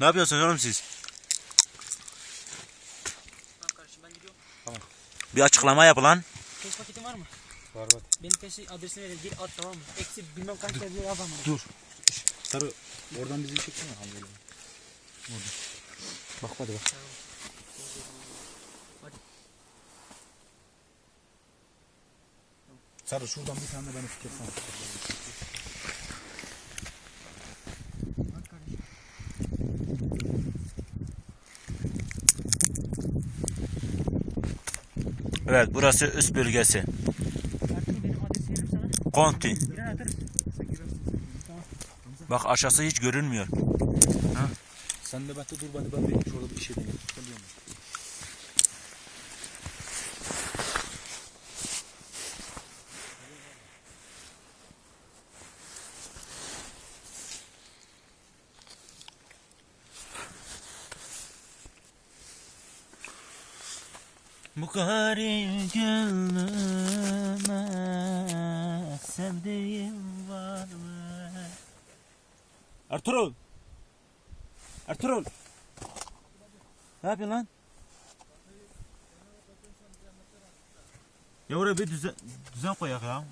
Ne yapıyorsunuz oğlum siz? Tamam kardeşim ben gidiyorum. Bir açıklama yap lan. Peş paketin var mı? Var var. Benim peş adresini verin. Gir at tamam mı? Eksi bilmem kaç lira diye yazamam. Dur. Sarı oradan bizi çeksene hamleyle. Orada. Bak hadi bak. Hadi. Sarı şuradan bir tane beni çeksene. Evet burası üst bölgesi. Konti. Bak aşağısı hiç görünmüyor. Sen de bekle dur hadi ben bir şurada bir şey deneyeyim. Bu garip gönlüme sevdiğim var mı? Ertuğrul! Ertuğrul! Ne yapıyorsun lan? Ya oraya bir düzen, düzen koyak ya.